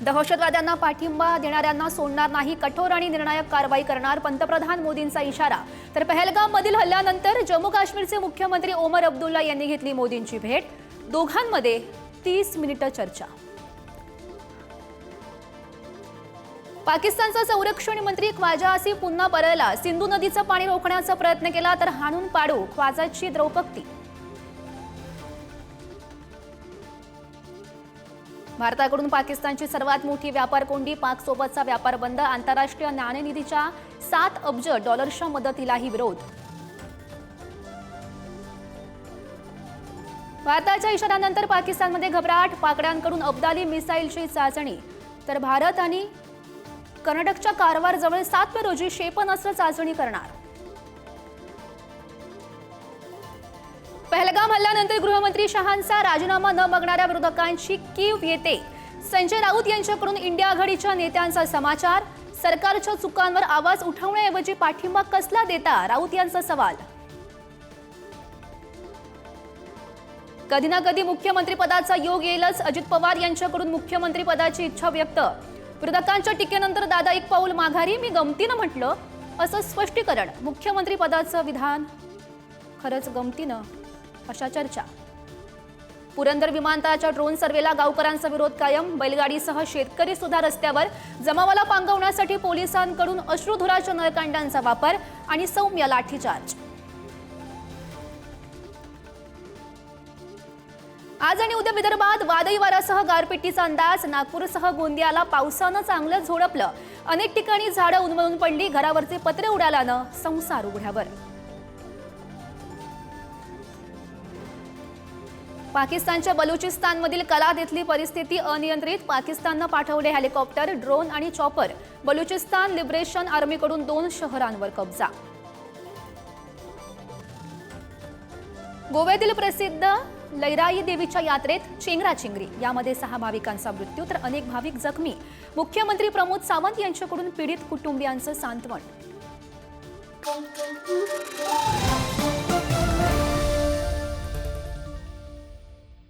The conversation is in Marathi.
दहशतवाद्यांना पाठिंबा देणाऱ्यांना सोडणार नाही कठोर आणि निर्णायक कारवाई करणार पंतप्रधान मोदींचा इशारा. तर पहलगाम मधील हल्ल्यानंतर जम्मू काश्मीरचे मुख्यमंत्री ओमर अब्दुल्ला यांनी घेतली मोदींची भेट. दोघांमध्ये तीस मिनिटं चर्चा. पाकिस्तानचा संरक्षण मंत्री ख्वाजा आसिफ पुन्हा परळला. सिंधू नदीचं पाणी रोखण्याचा प्रयत्न केला तर हाणून पाडू ख्वाजाची द्रौपक्ती भारताकडून पाकिस्तानची सर्वात मोठी व्यापार कोंडी पाकसोबतचा व्यापार बंद आंतरराष्ट्रीय नाणेनिधीच्या सात अब्ज डॉलर्सच्या मदतीलाही विरोध. भारताच्या इशाऱ्यानंतर पाकिस्तानमध्ये घबराट पाकड्यांकडून अब्दाली मिसाईलची चाचणी. तर भारत आणि कर्नाटकच्या कारवारजवळ सातव्या सात मे रोजी क्षेपणास्त्र चाचणी करणार. पहलगाम हल्ल्यानंतर गृहमंत्री शहांचा राजीनामा न मागणाऱ्या विरोधकांची कीव येते. संजय राऊत यांच्याकडून इंडिया आघाडीच्या नेत्यांचा समाचार सरकारच्या चुकांवर आवाज उठवण्याऐवजी पाठिंबा कसला देता? राऊत यांचा सवाल. कधी ना कधी मुख्यमंत्रीपदाचा योग येईलच अजित पवार यांच्याकडून मुख्यमंत्रीपदाची इच्छा व्यक्त. विरोधकांच्या टीकेनंतर दादा एक पाऊल माघारी मी गमतीनं म्हटलं असं स्पष्टीकरण मुख्यमंत्रीपदाचं विधान. खरंच गमतीनं. अशा चर्चा. पुरंदर विमानतळाच्या ड्रोन सर्वेला गावकऱ्यांचा विरोध कायम. बैलगाडीसह शेतकरी सुद्धा रस्त्यावर जमावाला पांगवण्यासाठी पोलिसांकडून अश्रुधुराच्या नळकांडांचा वापर आणि सौम्य लाठीचार्ज. आज आणि उद्या विदर्भात वादळी वाऱ्यासह गारपिटीचा अंदाज. नागपूरसह गोंदियाला पावसानं चांगलं झोडपलं. अनेक ठिकाणी झाडं उन्मळून पडली. घरावरचे पत्रे उडाल्यानं संसार उघड्यावर. पाकिस्तानच्या बलुचिस्तानमधील कला इथली परिस्थिती अनियंत्रित. पाकिस्ताननं पाठवले हेलिकॉप्टर ड्रोन आणि चॉपर. बलुचिस्तान लिबरेशन आर्मीकडून दोन शहरांवर कब्जा. गोव्यातील प्रसिद्ध लैराई देवीच्या यात्रेत चेंगराचेंगरी यामध्ये सहा भाविकांचा मृत्यू तर अनेक भाविक जखमी. मुख्यमंत्री प्रमोद सावंत यांच्याकडून पीडित कुटुंबियांचं सांत्वन.